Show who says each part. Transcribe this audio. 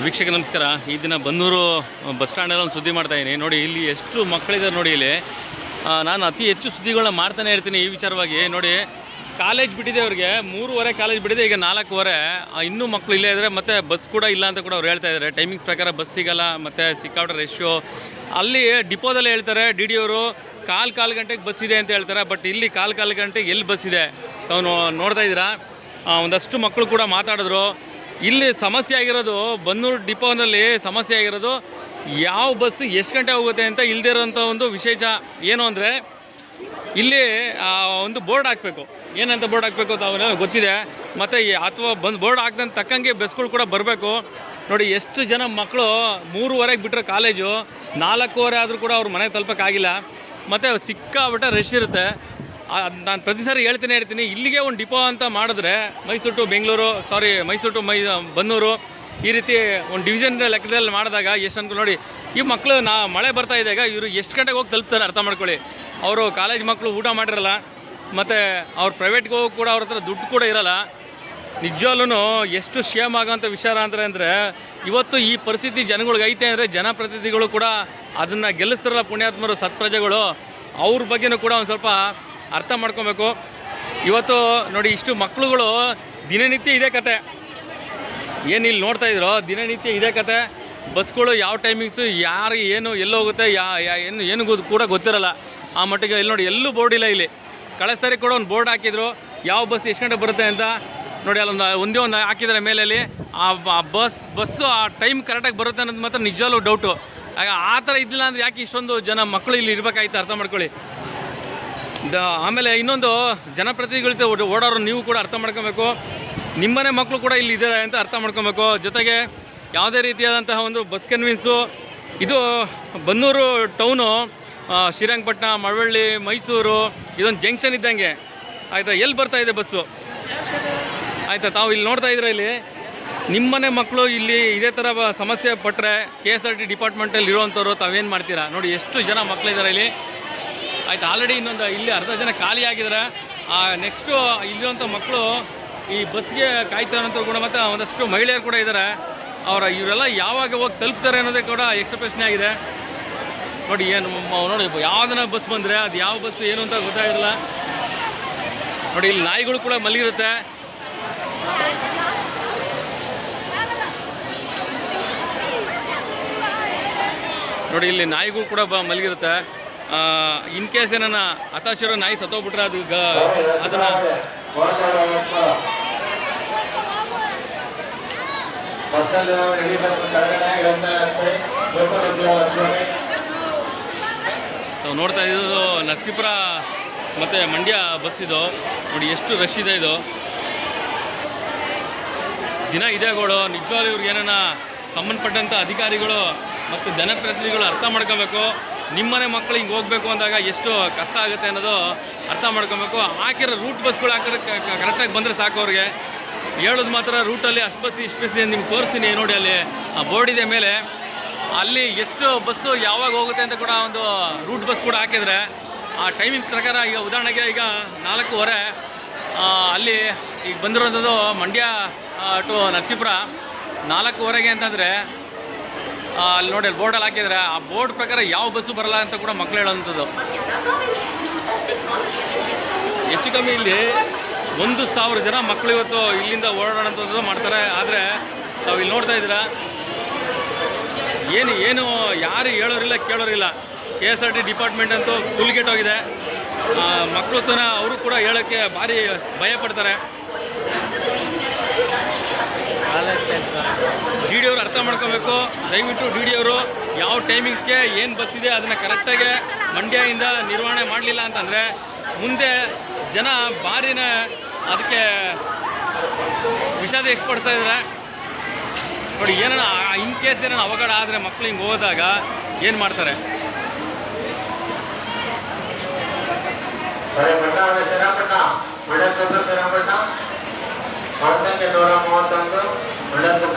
Speaker 1: ವೀಕ್ಷಕ ನಮಸ್ಕಾರ. ಈ ದಿನ ಬನ್ನೂರು ಬಸ್ ಸ್ಟ್ಯಾಂಡಲ್ಲಿ ಒಂದು ಸುದ್ದಿ ಮಾಡ್ತಾ ಇದ್ದೀನಿ. ನೋಡಿ, ಇಲ್ಲಿ ಎಷ್ಟು ಮಕ್ಕಳಿದ್ದಾರೆ ನೋಡಿ ಇಲ್ಲಿ. ನಾನು ಅತಿ ಹೆಚ್ಚು ಸುದ್ದಿಗಳನ್ನ ಮಾಡ್ತಾನೆ ಇರ್ತೀನಿ ಈ ವಿಚಾರವಾಗಿ. ನೋಡಿ, ಕಾಲೇಜ್ ಬಿಟ್ಟಿದೆ ಅವ್ರಿಗೆ. ಮೂರುವರೆ ಕಾಲೇಜ್ ಬಿಟ್ಟಿದೆ, ಈಗ ನಾಲ್ಕೂವರೆ. ಇನ್ನೂ ಮಕ್ಕಳು ಇಲ್ಲೇ ಇದ್ದಾರೆ ಮತ್ತು ಬಸ್ ಕೂಡ ಇಲ್ಲ ಅಂತ ಕೂಡ ಅವ್ರು ಹೇಳ್ತಾ ಇದ್ದಾರೆ ಟೈಮಿಂಗ್ಸ್ ಪ್ರಕಾರ ಬಸ್ ಸಿಗಲ್ಲ, ಮತ್ತು ಸಿಕ್ಕಾಟ ರಶ್ಶು ಅಲ್ಲಿ ಡಿಪೋದಲ್ಲಿ ಹೇಳ್ತಾರೆ, ಡಿ ಡಿ ಅವರು, ಕಾಲು ಕಾಲು ಗಂಟೆಗೆ ಬಸ್ ಇದೆ ಅಂತ ಹೇಳ್ತಾರೆ. ಬಟ್ ಇಲ್ಲಿ ಕಾಲು ಕಾಲು ಗಂಟೆಗೆ ಎಲ್ಲಿ ಬಸ್ ಇದೆ? ತಾವು ನೋಡ್ತಾ ಇದ್ದೀರಾ? ಒಂದಷ್ಟು ಮಕ್ಕಳು ಕೂಡ ಮಾತಾಡಿದ್ರು. ಇಲ್ಲಿ ಸಮಸ್ಯೆ ಆಗಿರೋದು ಬನ್ನೂರು ಡಿಪೋನಲ್ಲಿ ಸಮಸ್ಯೆ ಆಗಿರೋದು. ಯಾವ ಬಸ್ ಎಷ್ಟು ಗಂಟೆ ಹೋಗುತ್ತೆ ಅಂತ ಇಲ್ದಿರೋಂಥ ಒಂದು ವಿಶೇಷ ಏನು ಅಂದರೆ, ಇಲ್ಲಿ ಒಂದು ಬೋರ್ಡ್ ಹಾಕಬೇಕು. ಏನಂತ ಬೋರ್ಡ್ ಹಾಕಬೇಕು ಅಂತ ಅವನ ಗೊತ್ತಿದೆ. ಮತ್ತು ಅಥವಾ ಬಂದು ಬೋರ್ಡ್ ಹಾಕ್ದಂತ ತಕ್ಕಂಗೆ ಬಸ್ಗಳು ಕೂಡ ಬರಬೇಕು. ನೋಡಿ, ಎಷ್ಟು ಜನ ಮಕ್ಕಳು ಮೂರುವರೆಗೆ ಬಿಟ್ಟರೆ ಕಾಲೇಜು, ನಾಲ್ಕೂವರೆ ಆದರೂ ಕೂಡ ಅವ್ರ ಮನೆ ತಲುಪೋಕ್ಕಾಗಿಲ್ಲ. ಮತ್ತು ಸಿಕ್ಕಾಬಿಟ್ಟೆ ರಶ್ ಇರುತ್ತೆ. ನಾನು ಪ್ರತಿ ಸಾರಿ ಹೇಳ್ತೇನೆ ಹೇಳ್ತೀನಿ, ಇಲ್ಲಿಗೆ ಒಂದು ಡಿಪೋ ಅಂತ ಮಾಡಿದ್ರೆ Mysuru to Bengaluru sorry Mysuru to ಮೈ ಬನ್ನೂರು, ಈ ರೀತಿ ಒಂದು ಡಿವಿಷನ್ ಲೆಕ್ಕದಲ್ಲಿ ಮಾಡಿದಾಗ ಎಷ್ಟು ಅನ್ಕೊಂಡು ನೋಡಿ, ಈ ಮಕ್ಕಳು ನಾ, ಮಳೆ ಬರ್ತಾ ಇದ್ದಾಗ ಇವರು ಎಷ್ಟು ಗಂಟೆಗೆ ಹೋಗಿ ತಲುಪ್ತಾರೆ ಅರ್ಥ ಮಾಡ್ಕೊಳ್ಳಿ. ಅವರು ಕಾಲೇಜ್ ಮಕ್ಕಳು ಊಟ ಮಾಡಿರಲ್ಲ, ಮತ್ತು ಅವ್ರು ಪ್ರೈವೇಟ್ಗೆ ಹೋಗಿ ಕೂಡ ಅವ್ರ ಹತ್ರ ದುಡ್ಡು ಕೂಡ ಇರಲ್ಲ. ನಿಜವಾಗ್ಲೂ ಎಷ್ಟು ಶೇಮ್ ಆಗೋಂಥ ವಿಚಾರ ಅಂದರೆ ಅಂದರೆ, ಇವತ್ತು ಈ ಪರಿಸ್ಥಿತಿ ಜನಗಳಿಗೆ ಐತೆ ಅಂದರೆ ಜನಪ್ರತಿನಿಧಿಗಳು ಕೂಡ ಅದನ್ನು ಗೆಲ್ಲಿಸ್ತಾರಲ್ಲ ಪುಣ್ಯಾತ್ಮರು, ಸತ್ಪ್ರಜೆಗಳು, ಅವ್ರ ಬಗ್ಗೆನೂ ಕೂಡ ಒಂದು ಸ್ವಲ್ಪ ಅರ್ಥ ಮಾಡ್ಕೊಬೇಕು. ಇವತ್ತು ನೋಡಿ ಇಷ್ಟು ಮಕ್ಕಳುಗಳು ದಿನನಿತ್ಯ ಇದೇ ಕತೆ. ಏನು ಇಲ್ಲಿ ನೋಡ್ತಾ ಇದ್ರೋ, ದಿನನಿತ್ಯ ಇದೇ ಕತೆ. ಬಸ್ಗಳು ಯಾವ ಟೈಮಿಂಗ್ಸು, ಯಾರು ಏನು ಎಲ್ಲೋಗುತ್ತೆ ಯಾ ಏನು ಏನು ಕೂಡ ಗೊತ್ತಿರಲ್ಲ. ಆ ಮಟ್ಟಿಗೆ ಇಲ್ಲಿ ನೋಡಿ ಎಲ್ಲೂ ಬೋರ್ಡ್ ಇಲ್ಲ ಇಲ್ಲಿ. ಕಳೆದ ಸರಿ ಕೂಡ ಒಂದು ಬೋರ್ಡ್ ಹಾಕಿದ್ರು. ಯಾವ ಬಸ್ ಎಷ್ಟು ಗಂಟೆ ಬರುತ್ತೆ ಅಂತ ನೋಡಿ ಅಲ್ಲೊಂದು, ಒಂದೇ ಒಂದು ಹಾಕಿದ್ದಾರೆ ಮೇಲಲ್ಲಿ. ಆ ಬಸ್, ಬಸ್ಸು ಆ ಟೈಮ್ ಕರೆಕ್ಟಾಗಿ ಬರುತ್ತೆ ಅನ್ನೋದು ಮಾತ್ರ ನಿಜವಾಗ್ಲೂ ಡೌಟು. ಆ ಥರ ಇದ್ದಿಲ್ಲ ಅಂದರೆ ಯಾಕೆ ಇಷ್ಟೊಂದು ಜನ ಮಕ್ಕಳು ಇಲ್ಲಿ ಇರಬೇಕಾಯ್ತು ಅರ್ಥ ಮಾಡ್ಕೊಳ್ಳಿ. ದ, ಆಮೇಲೆ ಇನ್ನೊಂದು ಜನಪ್ರತಿನಿಧಿಗಳ ಓಡಾಡೋ ಓಡೋರು ನೀವು ಕೂಡ ಅರ್ಥ ಮಾಡ್ಕೊಬೇಕು. ನಿಮ್ಮನೆ ಮಕ್ಕಳು ಕೂಡ ಇಲ್ಲಿ ಇದ್ದಾರೆ ಅಂತ ಅರ್ಥ ಮಾಡ್ಕೊಬೇಕು. ಜೊತೆಗೆ ಯಾವುದೇ ರೀತಿಯಾದಂತಹ ಒಂದು ಬಸ್ ಕನ್ವಿನ್ಸು, ಇದು ಬನ್ನೂರು ಟೌನು ಶ್ರೀರಂಗಪಟ್ಟಣ, ಮಳವಳ್ಳಿ, ಮೈಸೂರು, ಇದೊಂದು ಜಂಕ್ಷನ್ ಇದ್ದಂಗೆ. ಆಯಿತಾ, ಎಲ್ಲಿ ಬರ್ತಾ ಇದೆ ಬಸ್ಸು? ಆಯಿತಾ, ತಾವು ಇಲ್ಲಿ ನೋಡ್ತಾ ಇದ್ದೀರಾ ಇಲ್ಲಿ? ನಿಮ್ಮನೆ ಮಕ್ಕಳು ಇಲ್ಲಿ ಇದೇ ಥರ ಸಮಸ್ಯೆ ಪಟ್ಟರೆ ಕೆ ಎಸ್ ಆರ್ ಟಿ ಡಿಪಾರ್ಟ್ಮೆಂಟಲ್ಲಿ ಇರೋವಂಥವ್ರು ತಾವೇನು ಮಾಡ್ತೀರಾ? ನೋಡಿ, ಎಷ್ಟು ಜನ ಮಕ್ಕಳಿದ್ದಾರೆ ಇಲ್ಲಿ. ಆಯ್ತು ಆಲ್ರೆಡಿ ಇನ್ನೊಂದು ಇಲ್ಲಿ ಅರ್ಧ ಜನ ಖಾಲಿ ಆ ನೆಕ್ಸ್ಟು ಇಲ್ಲಿರುವಂಥ ಮಕ್ಕಳು ಈ ಬಸ್ಗೆ ಕಾಯ್ತಾ ಇರೋಂಥ ಕೂಡ ಮತ್ತು ಒಂದಷ್ಟು ಮಹಿಳೆಯರು ಕೂಡ ಇದ್ದಾರೆ ಅವರ, ಇವರೆಲ್ಲ ಯಾವಾಗ ಹೋಗಿ ತಲುಪ್ತಾರೆ ಅನ್ನೋದೇ ಕೂಡ ಎಕ್ಸ್ಟ್ರಾ ಪ್ರಶ್ನೆ ಆಗಿದೆ. ನೋಡಿ, ಏನು ನೋಡಿ ಯಾವ್ದನ್ನ ಬಸ್ ಬಂದರೆ, ಅದು ಯಾವ ಬಸ್ ಏನು ಅಂತ ಗೊತ್ತಾಗಿರಲ್ಲ. ನೋಡಿ, ಇಲ್ಲಿ ನಾಯಿಗಳು ಕೂಡ ಮಲಗಿರುತ್ತೆ. ನೋಡಿ, ಇಲ್ಲಿ ನಾಯಿಗಳು ಕೂಡ ಬ, ಮಲಗಿರುತ್ತೆ. ಇನ್ ಕೇಸ್ ಏನನ್ನ ಹತಾಶಿರೋ ನಾಯಿ ಸತ್ತೋಗ್ಬಿಟ್ರೆ ಅದು ಅದನ್ನ ನೋಡ್ತಾ ಇದ್ದು ನರಸೀಪುರ ಮತ್ತೆ ಮಂಡ್ಯ ಬಸ್ ಇದು. ನೋಡಿ, ಎಷ್ಟು ರಶ್ ಇದೆ ಇದು. ದಿನ ಇದೆ ಗೋಡು. ನಿಜವಾಗ್ಲೂ ಇವ್ರಿಗೆ ಏನಾನ ಸಂಬಂಧಪಟ್ಟಂತ ಅಧಿಕಾರಿಗಳು ಮತ್ತು ಜನಪ್ರತಿನಿಧಿಗಳು ಅರ್ಥ ಮಾಡ್ಕೋಬೇಕು. ನಿಮ್ಮನೆ ಮಕ್ಕಳು ಹಿಂಗೆ ಹೋಗಬೇಕು ಅಂದಾಗ ಎಷ್ಟು ಕಷ್ಟ ಆಗುತ್ತೆ ಅನ್ನೋದು ಅರ್ಥ ಮಾಡ್ಕೊಬೇಕು. ಹಾಕಿರೋ ರೂಟ್ ಬಸ್ಗಳು ಹಾಕಿರೋ ಕರೆಕ್ಟಾಗಿ ಬಂದರೆ ಸಾಕು ಅವ್ರಿಗೆ. ಹೇಳೋದು ಮಾತ್ರ ರೂಟಲ್ಲಿ ಅಷ್ಟು ಬಸ್ ಇಷ್ಟು ಬಸ್ ನಿಮ್ಗೆ ತೋರಿಸ್ತೀನಿ ನೋಡಿ ಅಲ್ಲಿ. ಆ ಬೋರ್ಡ್ ಇದೆ ಮೇಲೆ. ಅಲ್ಲಿ ಎಷ್ಟು ಬಸ್ಸು ಯಾವಾಗ ಹೋಗುತ್ತೆ ಅಂತ ಕೂಡ ಒಂದು ರೂಟ್ ಬಸ್ ಕೂಡ ಹಾಕಿದರೆ. ಆ ಟೈಮಿಂಗ್ ಪ್ರಕಾರ ಈಗ ಉದಾಹರಣೆಗೆ ಈಗ ನಾಲ್ಕೂವರೆ. ಅಲ್ಲಿ ಈಗ ಬಂದಿರೋಂಥದ್ದು ಮಂಡ್ಯ ಟು ನರಸೀಪುರ. ನಾಲ್ಕೂವರೆಗೆ ಅಂತಂದರೆ ಅಲ್ಲಿ ನೋಡಿ, ಅಲ್ಲಿ ಬೋರ್ಡಲ್ಲಿ ಹಾಕಿದರೆ ಆ ಬೋರ್ಡ್ ಪ್ರಕಾರ ಯಾವ ಬಸ್ಸು ಬರಲ್ಲ ಅಂತ ಕೂಡ ಮಕ್ಳು ಹೇಳೋವಂಥದ್ದು ಹೆಚ್ಚು ಕಮ್ಮಿ ಇಲ್ಲಿ ಒಂದು ಸಾವಿರ ಜನ ಮಕ್ಕಳು ಇವತ್ತು ಇಲ್ಲಿಂದ ಓಡಾಡೋಂಥದ್ದು ಮಾಡ್ತಾರೆ. ಆದರೆ ತಾವು ಇಲ್ಲಿ ನೋಡ್ತಾ ಇದ್ದೀರಾ? ಏನು ಏನು, ಯಾರು ಹೇಳೋರಿಲ್ಲ, ಕೇಳೋರಿಲ್ಲ. K S R T department ಅಂತೂ ಹೋಗಿದೆ ಮಕ್ಕಳು ತನ ಅವರು ಕೂಡ ಹೇಳೋಕ್ಕೆ ಭಾರಿ ಭಯ ಪಡ್ತಾರೆ. ಡಿ ಡಿ ಅವರು ಅರ್ಥ ಮಾಡ್ಕೋಬೇಕು. ದಯವಿಟ್ಟು ಡಿ ಡಿ ಅವರು ಯಾವ ಟೈಮಿಂಗ್ಸ್ಗೆ ಏನು ಬಸ್ ಇದೆ ಅದನ್ನು ಕರೆಕ್ಟಾಗಿ ಮಂಡ್ಯದಿಂದ ನಿರ್ವಹಣೆ ಮಾಡಲಿಲ್ಲ ಅಂತಂದರೆ ಮುಂದೆ ಜನ ಭಾರಿನ ಅದಕ್ಕೆ ವಿಷಾದ ಎಕ್ಸ್ಪಡ್ತಾ ಇದ್ದಾರೆ ನೋಡಿ ಏನಾರ ಇನ್ ಕೇಸ್ ಏನಾರ ಅವಘಡ ಆದರೆ ಮಕ್ಕಳು ಹಿಂಗೆ ಹೋದಾಗ ಏನು ಮಾಡ್ತಾರೆ?
Speaker 2: ಬಣ್ಣ ಶ್ರೀರಂಗಪಟ್ಟಣ ಮಂಡ್ಯ ಶ್ರೀರಂಗಪಟ್ಟಣ ನೂರ ಮೂವತ್ತೊಂದು ಮಂಡ್ಯ